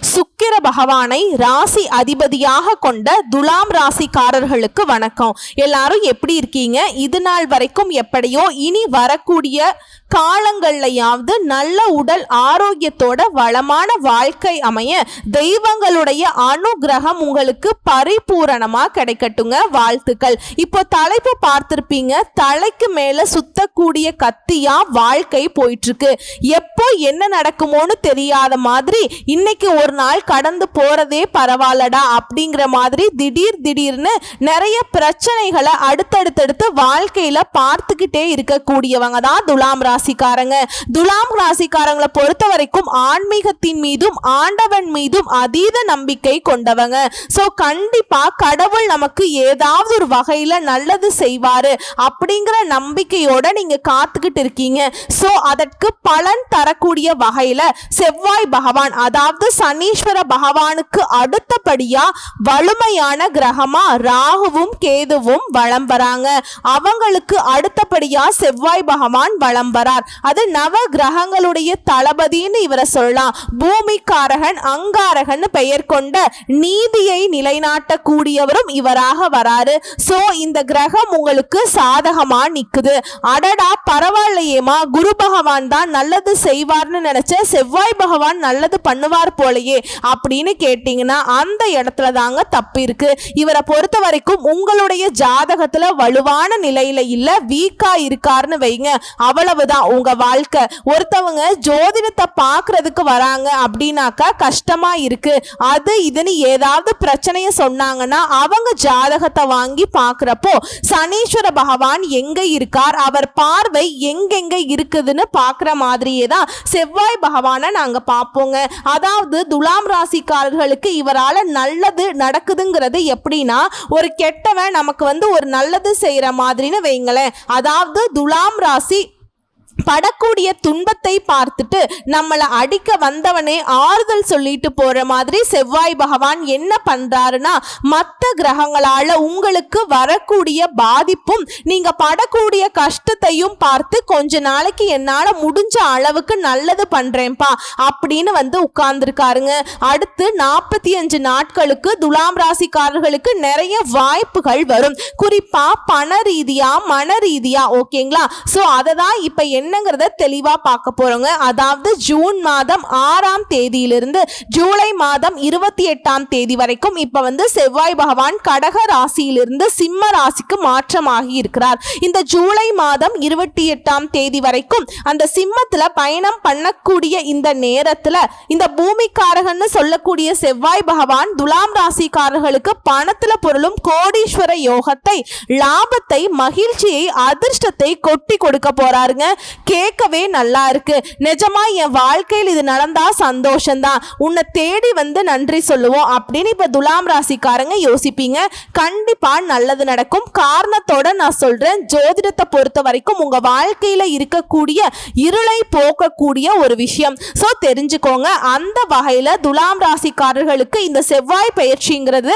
Сука! சுக்கிர பகவானை ராசி அதிபதியாக கொண்ட துலாம் ராசிக்காரர்களுக்கு வணக்கம். எல்லாரும் எப்படி இருக்கீங்க? இது நாள் வரைக்கும் எப்படியோ இனி வரக்கூடிய காலங்கள்லையாவது நல்ல உடல் ஆரோக்கியத்தோட வளமான வாழ்க்கை அமைய தெய்வங்களுடைய அனுகிரகம் உங்களுக்கு பரிபூரணமா கிடைக்கட்டுங்க. வாழ்த்துக்கள். இப்போ தலைப்பு பார்த்திருப்பீங்க. தலைக்கு மேல சுத்தக்கூடிய கத்தியா வாழ்க்கை போயிட்டு இருக்கு எப்போ என்ன நடக்குமோன்னு தெரியாத மாதிரி இன்னைக்கு ஒரு நாள் கடந்து போறதே பரவாயில்லடா அப்படிங்கிற மாதிரி திடீர் திடீர்னு நிறைய பிரச்சனைகளை அடுத்தடுத்தடுத்து வாழ்க்கையில பார்த்துக்கிட்டே இருக்கக்கூடியவங்க தான் துலாம் ராசிக்காரங்க. துலாம் ராசிக்காரங்களை பொறுத்த வரைக்கும் ஆன்மீகத்தின் மீதும் ஆண்டவன் மீதும் அதீத நம்பிக்கை கொண்டவங்க. ஸோ கண்டிப்பா கடவுள் நமக்கு ஏதாவது ஒரு வகையில நல்லது செய்வாரு அப்படிங்கிற நம்பிக்கையோட நீங்க காத்துக்கிட்டு இருக்கீங்க. ஸோ அதற்கு பலன் தரக்கூடிய வகையில செவ்வாய் பகவான் அதாவது சனீஸ்வர பகவானுக்கு அடுத்தபடியா வலுமையான கிரகமா ராகுவும் கேதுவும் வலம் வராங்க. அவங்களுக்கு அடுத்தபடியா செவ்வாய் பகவான் வலம் வரார். அது நவ கிரகங்களுடைய தளபதின்னு இவரை சொல்லலாம். பூமிக்காரகன் அங்காரகன் பெயர் கொண்ட நீதியை நிலைநாட்டக்கூடியவரும் இவராக வராரு. சோ இந்த கிரகம் உங்களுக்கு சாதகமா நிக்குது. அடடா பரவாயில்லையேமா குரு பகவான் தான் நல்லது செய்வார்னு நினைச்ச செவ்வாய் பகவான் நல்லது பண்ணுவார் போலயே. அப்படின்னு கேட்டீங்கன்னா அந்த இடத்துல தாங்க தப்பு இருக்குது இவரை பொறுத்த வரைக்கும் உங்களுடைய ஜாதகத்தில் வலுவான நிலையில் இல்லை வீக்கா இருக்காருன்னு வைங்க. அவ்வளவுதான் உங்கள் வாழ்க்கை. ஒருத்தவங்க ஜோதிடத்தை பார்க்குறதுக்கு வராங்க அப்படின்னாக்கா கஷ்டமாக இருக்குது அது இதுன்னு ஏதாவது பிரச்சனையை சொன்னாங்கன்னா அவங்க ஜாதகத்தை வாங்கி பார்க்குறப்போ சனீஸ்வர பகவான் எங்கே இருக்கார் அவர் பார்வை எங்கெங்க இருக்குதுன்னு பார்க்குற மாதிரியே தான் செவ்வாய் பகவானை நாங்கள் பார்ப்போங்க. அதாவது துலாம் ராசிக்காரர்களுக்கு இவரால் நல்லது நடக்குதுங்கிறது எப்படின்னா ஒரு கெட்டவன் நமக்கு வந்து ஒரு நல்லது செய்கிற மாதிரின்னு வைங்களேன். அதாவது துலாம் ராசி படக்கூடிய துன்பத்தை பார்த்துட்டு நம்மளை அடிக்க வந்தவனே ஆறுதல் சொல்லிட்டு போற மாதிரி செவ்வாய் பகவான் என்ன பண்றாருன்னா மற்ற கிரகங்களால உங்களுக்கு வரக்கூடிய பாதிப்பும் நீங்க படக்கூடிய கஷ்டத்தையும் பார்த்து கொஞ்ச நாளைக்கு என்னால முடிஞ்ச அளவுக்கு நல்லது பண்றேன்ப்பா அப்படின்னு வந்து உட்கார்ந்துருக்காருங்க. அடுத்து நாற்பத்தி அஞ்சு நாட்களுக்கு துலாம் ராசிக்காரர்களுக்கு நிறைய வாய்ப்புகள் வரும். குறிப்பா பண ரீதியா மன ரீதியா ஓகேங்களா ஸோ அதை தான் இப்போ என்னங்கிறத தெளிவா பார்க்க போறோங்க. அதாவது ஜூன் மாதம் ஆறாம் தேதியிலிருந்து ஜூலை மாதம் இருபத்தி எட்டாம் தேதி வரைக்கும் இப்போ வந்து செவ்வாய் பகவான் கடக ராசியிலிருந்து சிம்ம ராசிக்கு மாற்றமாகி இருக்கிறார். இந்த ஜூலை மாதம் இருபத்தி எட்டாம் தேதி வரைக்கும் அந்த சிம்மத்துல பயணம் பண்ணக்கூடிய இந்த நேரத்துல இந்த பூமிக்காரகன்னு சொல்லக்கூடிய செவ்வாய் பகவான் துலாம் ராசிக்காரர்களுக்கு பணத்துல பொருளும் கோடீஸ்வர யோகத்தை லாபத்தை மகிழ்ச்சியை அதிர்ஷ்டத்தை கொட்டி கொடுக்க போறாருங்க. கேட்கவே நல்லா இருக்கு. நிஜமா என் வாழ்க்கையில் இது நடந்தா சந்தோஷம்தான். உன்னை தேடி வந்து நன்றி சொல்லுவோம் அப்படின்னு இப்ப துலாம் ராசிக்காரங்க யோசிப்பீங்க. கண்டிப்பா நல்லது நடக்கும். காரணத்தோட நான் சொல்றேன் ஜோதிடத்தை பொறுத்த வரைக்கும் உங்க வாழ்க்கையில இருக்கக்கூடிய இருளை போக்கக்கூடிய ஒரு விஷயம். ஸோ தெரிஞ்சுக்கோங்க அந்த வகையில துலாம் ராசிக்காரர்களுக்கு இந்த செவ்வாய் பயிற்சிங்கிறது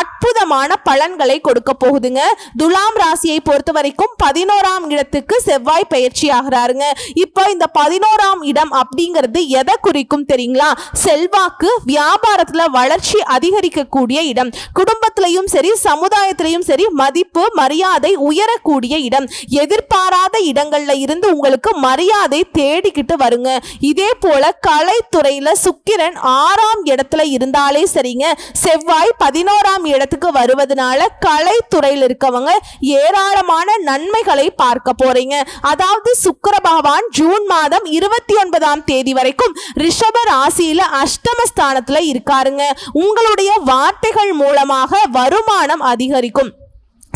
அற்புதமான பலன்களை கொடுக்க போகுதுங்க. துலாம் ராசியை பொறுத்த வரைக்கும் பதினோராம் இடத்துக்கு செவ்வாய் பயிற்சி பாருங்க. இப்போ இந்த பதினோராம் இடம் அப்படிங்கிறது எதை குறிக்கும் தெரியுங்களா? செல்வாக்கு வியாபாரத்துல வளர்ச்சி அதிகரிக்கக்கூடிய இடம். குடும்பத்திலையும் சரி சமுதாயத்திலையும் சரி மதிப்பு மரியாதை உயரக்கூடிய இடம். எதிர்பாராத இடங்கள்ல இருந்து உங்களுக்கு மரியாதை தேடிக்கிட்டு வருங்க. இதே போல கலைத்துறையில சுக்கிரன் ஆறாம் இடத்துல இருந்தாலே சரிங்க. செவ்வாய் பதினோராம் இடத்துக்கு வருவதனால கலைத்துறையில் இருக்கவங்க ஏராளமான நன்மைகளை பார்க்க போறீங்க. அதாவது சுக்கர பகவான் ஜூன் மாதம் இருபத்தி ஒன்பதாம் தேதி வரைக்கும் ரிஷப ராசியில அஷ்டமஸ்தானத்துல இருக்காருங்க. உங்களுடைய வார்த்தைகள் மூலமாக வருமானம் அதிகரிக்கும்.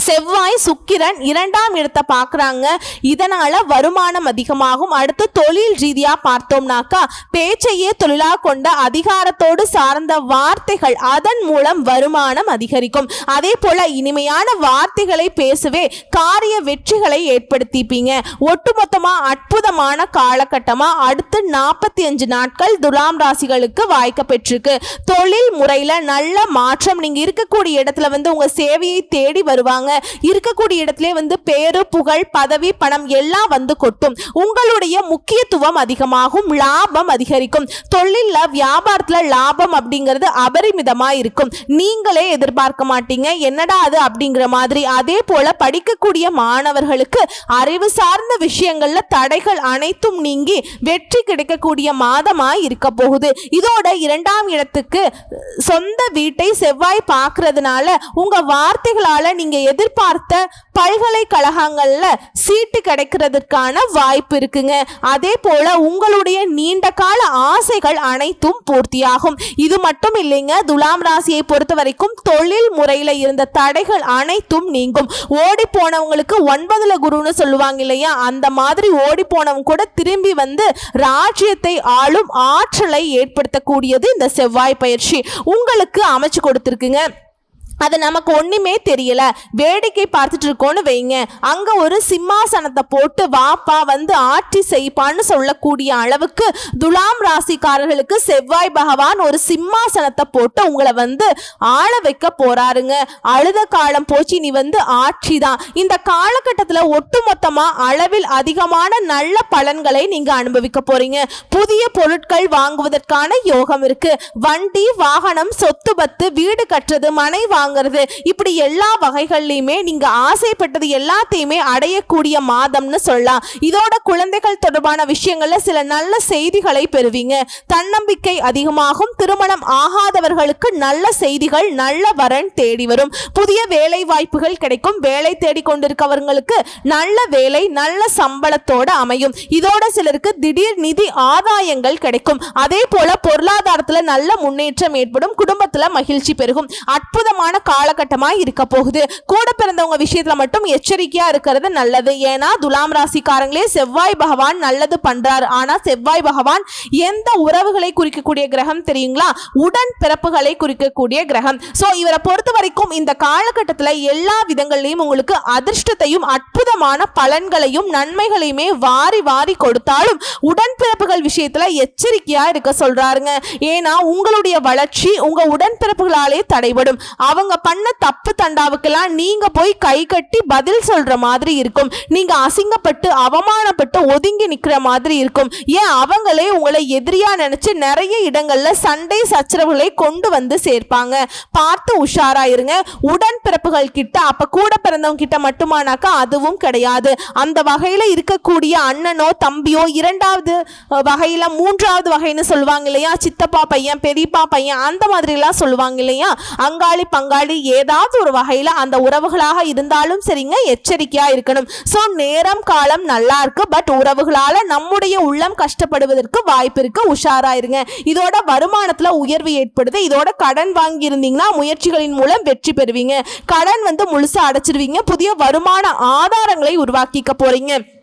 செவ்வாய் சுக்கிரன் இரண்டாம் இடத்தை பார்க்குறாங்க. இதனால் வருமானம் அதிகமாகும். அடுத்து தொழில் ரீதியாக பார்த்தோம்னாக்கா பேச்சையே தொழிலாக கொண்ட அதிகாரத்தோடு சார்ந்த வார்த்தைகள் அதன் மூலம் வருமானம் அதிகரிக்கும். அதே போல் இனிமையான வார்த்தைகளை பேசவே காரிய வெற்றிகளை ஏற்படுத்திப்பீங்க. ஒட்டுமொத்தமாக அற்புதமான காலகட்டமாக அடுத்து நாற்பத்தி அஞ்சு நாட்கள் துலாம் ராசிகளுக்கு வாய்க்க பெற்றிருக்கு. தொழில் முறையில் நல்ல மாற்றம் நீங்கள் இருக்கக்கூடிய இடத்துல வந்து உங்கள் சேவையை தேடி வருவாங்க. இருக்கக்கூடிய இடத்துல வந்து பேரு புகழ் பதவி பணம் எல்லாம் வந்து கொட்டும். உங்களுடைய முக்கியத்துவம் அதிகமாகும் லாபம் அதிகரிக்கும். தொழில்ல வியாபாரத்துல லாபம் அப்படிங்கிறது அபரிமிதமா இருக்கும். நீங்களே எதிர்பார்க்க மாட்டீங்க. என்னடா அது அப்படிங்கிற மாதிரி. அதே போல படிக்கக்கூடிய மாணவர்களுக்கு அறிவு சார்ந்த விஷயங்கள்ல தடைகள் அனைத்தும் நீங்கி வெற்றி கிடைக்கக்கூடிய மாதமா இருக்க போகுது. இதோட இரண்டாம் இடத்துக்கு சொந்த வீட்டை செவ்வாய் பார்க்கறதுனால உங்க வார்த்தைகளால நீங்க எதிர்பார்த்த பல்கலைக்கழகங்கள்ல சீட்டு கிடைக்கிறதுக்கான வாய்ப்பு இருக்குங்க. அதே போல உங்களுடைய நீண்ட கால ஆசைகள் அனைத்தும் பூர்த்தியாகும். இது மட்டும் இல்லைங்க துலாம் ராசியை பொறுத்த வரைக்கும் தொழில் முறையில இருந்த தடைகள் அனைத்தும் நீங்கும். ஓடி போனவங்களுக்கு ஒன்பதுல குருன்னு சொல்லுவாங்க இல்லையா? அந்த மாதிரி ஓடி போனவங்க கூட திரும்பி வந்து ராஜ்யத்தை ஆளும் ஆற்றலை ஏற்படுத்தக்கூடியது இந்த செவ்வாய் பயிற்சி. உங்களுக்கு அமைச்சு கொடுத்துருக்குங்க. அது நமக்கு ஒண்ணுமே தெரியல. வேடிக்கை பார்த்துட்டு இருக்கோன்னு வைங்க. அங்க ஒரு சிம்மாசனத்தை போட்டு வாப்பா வந்து ஆட்சி செய்ப்பான்னு சொல்லக்கூடிய அளவுக்கு துலாம் ராசிக்காரர்களுக்கு செவ்வாய் பகவான் ஒரு சிம்மாசனத்தை போட்டு உங்களை வந்து ஆள வைக்க போறாருங்க. அழுத காலம் போச்சு நீ வந்து ஆட்சி தான். இந்த காலகட்டத்தில் ஒட்டுமொத்தமா அளவில் அதிகமான நல்ல பலன்களை நீங்க அனுபவிக்க போறீங்க. புதிய பொருட்கள் வாங்குவதற்கான யோகம் இருக்கு. வண்டி வாகனம் சொத்து பத்து வீடு கட்டுறது மனை வாங்குறது. இப்படி எல்லா வகைகள்லையுமே நீங்க ஆசைப்பட்டது எல்லாத்தையுமே அடையக்கூடிய மாதம்னு சொல்லலாம். இதோட குழந்தைகள் தொடர்பான விஷயங்கள்ல சில நல்ல செய்திகளை பெறுவீங்க. தன்னம்பிக்கை அதிகமாகும். திருமணம் ஆகாதவர்களுக்கு நல்ல செய்திகள் நல்ல வரன் தேடி வரும். புதிய வேலை வாய்ப்புகள் கிடைக்கும். வேலை தேடி கொண்டிருக்கவங்களுக்கு நல்ல வேலை நல்ல சம்பளத்தோட அமையும். இதோட சிலருக்கு திடீர் நிதி ஆதாயங்கள் கிடைக்கும். அதே போல பொருளாதாரத்துல நல்ல முன்னேற்றம் ஏற்படும். குடும்பத்துல மகிழ்ச்சி பெருகும். அற்புதமான காலகட்டமா இருக்க போகுது. கூட பிறந்தவங்க விஷயத்துல மட்டும் எச்சரிக்கையா இருக்கிறது நல்லது. ஏன்னா துலாம் ராசிக்காரங்களே செவ்வாய் பகவான் நல்லது பண்றாரு. ஆனா செவ்வாய் பகவான் எந்த உறவுகளை குறிக்கக்கூடிய கிரகம் தெரியுங்களா? உடன் பிறப்புகளை குறிக்கக்கூடிய கிரகம். சோ இவரை பொறுத்த வரைக்கும் இந்த காலகட்டத்துல எல்லா விதங்கள்லையும் உங்களுக்கு அதிர்ஷ்டத்தையும் அற்புதமான பலன்களையும் நன்மைகளையுமே வாரி வாரி கொடுத்தாலும் உடன்பிறப்புகள் விஷயத்துல எச்சரிக்கையா இருக்க சொல்றாருங்க. ஏன்னா உங்களுடைய வளர்ச்சி உங்க உடன்பிறப்புகளாலே தடைபடும். அவங்க பண்ண தப்பு தண்டாவுக்கெல்லாம் நீங்க போய் கை கட்டி பதில் சொல்ற மாதிரி இருக்கும். நீங்க அசிங்கப்பட்டு அவமானப்பட்டு ஒதுங்கி நிக்கிற மாதிரி இருக்கும். ஏன் அவங்களே உங்களை எதிரியா நினைச்சு நிறைய இடங்கள்ல சண்டை சச்சரவுகளை கொண்டு வந்து சேர்ப்பாங்க. பார்த்து உஷாரா இருங்க. உடன்பிறப்புகள் கிட்ட அப்ப கூட பிறந்தவங்க கிட்ட மட்டுமானாக்கா அதுவும் கிடையாது. அந்த வகையில இருக்கக்கூடிய அண்ணனோ தம்பியோ இரண்டாவது வகையில மூன்றாவது வகைன்னு சொல்லுவாங்க இல்லையா? சித்தப்பா பையன் பெரியப்பா பையன் அந்த மாதிரி எல்லாம் சொல்லுவாங்க இல்லையா? அங்காளி பங்காளி ஏதாவது ஒரு வகையில அந்த உறவுகளாக இருந்தாலும் சரிங்க எச்சரிக்கையா இருக்கணும். ஸோ நேரம் காலம் நல்லா இருக்கு. பட் உறவுகளால நம்முடைய உள்ளம் கஷ்டப்படுவதற்கு வாய்ப்பு இருக்கு. உஷாராயிருங்க இதோட வருமானத்துல உயர்வு ஏற்படுது. இதோட கடன் வாங்கி இருந்தீங்கன்னா முயற்சிகளின் மூலம் வெற்றி பெறுவீங்க. கடன் வந்து முழுசா அடைச்சிருவீங்க. புதிய வருமான ஆதாரங்களை உருவாக்கிக்க போறீங்க.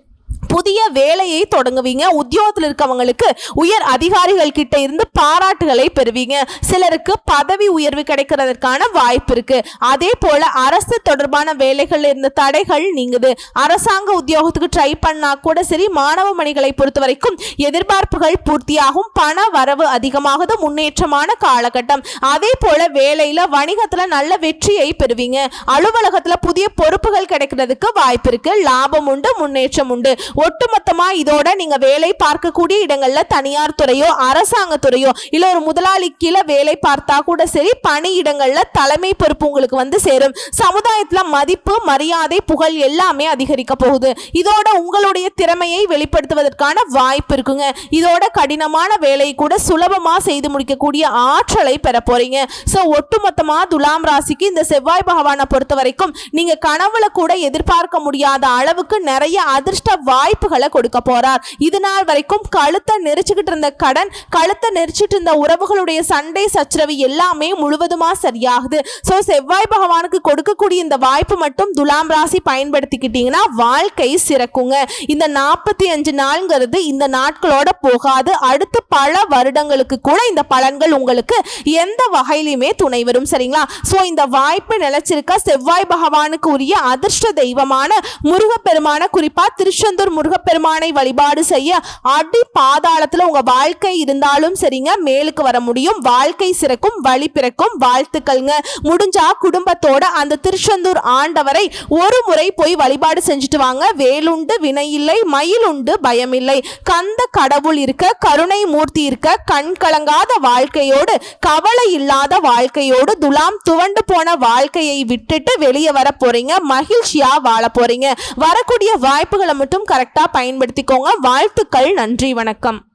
புதிய வேலையை தொடங்குவீங்க. உத்தியோகத்தில் இருக்கவங்களுக்கு உயர் அதிகாரிகள் கிட்ட இருந்து பாராட்டுகளை பெறுவீங்க. சிலருக்கு பதவி உயர்வு கிடைக்கிறதுக்கான வாய்ப்பு இருக்கு. அதே போல அரசு தொடர்பான வேலைகள் இருந்த தடைகள் நீங்குது. அரசாங்க உத்தியோகத்துக்கு ட்ரை பண்ணா கூட சரி மாணவ மணிகளை பொறுத்த வரைக்கும் எதிர்பார்ப்புகள் பூர்த்தியாகும். பண வரவு அதிகமாகுது. முன்னேற்றமான காலகட்டம். அதே போல வேலையில வணிகத்துல நல்ல வெற்றியை பெறுவீங்க. அலுவலகத்துல புதிய பொறுப்புகள் கிடைக்கிறதுக்கு வாய்ப்பு இருக்கு. லாபம் உண்டு முன்னேற்றம் உண்டு. ஒட்டுமொத்தமா இதோட நீங்க வேலை பார்க்கக்கூடிய இடங்கள்ல தனியார் துறையோ அரசாங்கத்துறையோ இல்லை இல்ல ஒரு முதலாளி கீழே வேலை பார்த்தா கூட சரி பணியிடங்கள்ல தலைமை பொறுப்பு உங்களுக்கு வந்து சேரும். சமுதாயத்துல மதிப்பு மரியாதை புகழ் எல்லாமே அதிகரிக்க போகுது. இதோட உங்களுடைய திறமையை வெளிப்படுத்துவதற்கான வாய்ப்பு இருக்குங்க. இதோட கடினமான வேலையை கூட சுலபமா செய்து முடிக்கக்கூடிய ஆற்றலை பெற போறீங்க. ஸோ ஒட்டுமொத்தமா துலாம் ராசிக்கு இந்த செவ்வாய் பகவானை பொறுத்த வரைக்கும் நீங்க கனவுல கூட எதிர்பார்க்க முடியாத அளவுக்கு நிறைய அதிர்ஷ்ட வாய்ப்புகளை கொடுக்க போறார். இது நாள் வரைக்கும் கழுத்தை நெரிச்சுக்கிட்டு இருந்த கடன் கழுத்தை நெரிச்சிட்டு இருந்த உறவுகளுடைய சண்டை சச்சரவு எல்லாமே முழுவதுமா சரியாகுது. ஸோ செவ்வாய் பகவானுக்கு கொடுக்கக்கூடிய இந்த வாய்ப்பு மட்டும் துலாம் ராசி பயன்படுத்திக்கிட்டீங்கன்னா வாழ்க்கை சிறக்குங்க. இந்த நாற்பத்தி அஞ்சு நாள்ங்கிறது இந்த நாட்களோட போகாது. அடுத்து பல வருடங்களுக்கு கூட இந்த பலன்கள் உங்களுக்கு எந்த வகையிலுமே துணை வரும் சரிங்களா? ஸோ இந்த வாய்ப்பு நிலைச்சிருக்க செவ்வாய் பகவானுக்கு உரிய அதிர்ஷ்ட தெய்வமான முருகப்பெருமான குறிப்பா திருச்செந்தூர் முருகப்பெருமானை வழிபாடு செய்ய அடி பாதாளத்துல உங்க வாழ்க்கை இருந்தாலும் சரிங்க மேலுக்கு வர முடியும். வாழ்க்கை சிறக்கும் வழி பிறக்கும். வாழ்த்துக்கள்ங்க. முடிஞ்சா குடும்பத்தோட அந்த திருச்செந்தூர் ஆண்டவரை ஒரு முறை போய் வழிபாடு செஞ்சுட்டு வாங்க. வேலுண்டு வினை இல்லை மயிலுண்டு பயமில்லை. கந்த கடவுள் இருக்க கருணை மூர்த்தி இருக்க கண் கலங்காத வாழ்க்கையோடு கவலை இல்லாத வாழ்க்கையோடு துலாம் துவண்டு போன வாழ்க்கையை விட்டுட்டு வெளியே வர போறீங்க. மகிழ்ச்சியா வாழ போறீங்க. வரக்கூடிய வாய்ப்புகளை மட்டும் கரெக்ட் பயன்படுத்திக்கோங்க. வாழ்த்துக்கள் நன்றி வணக்கம்.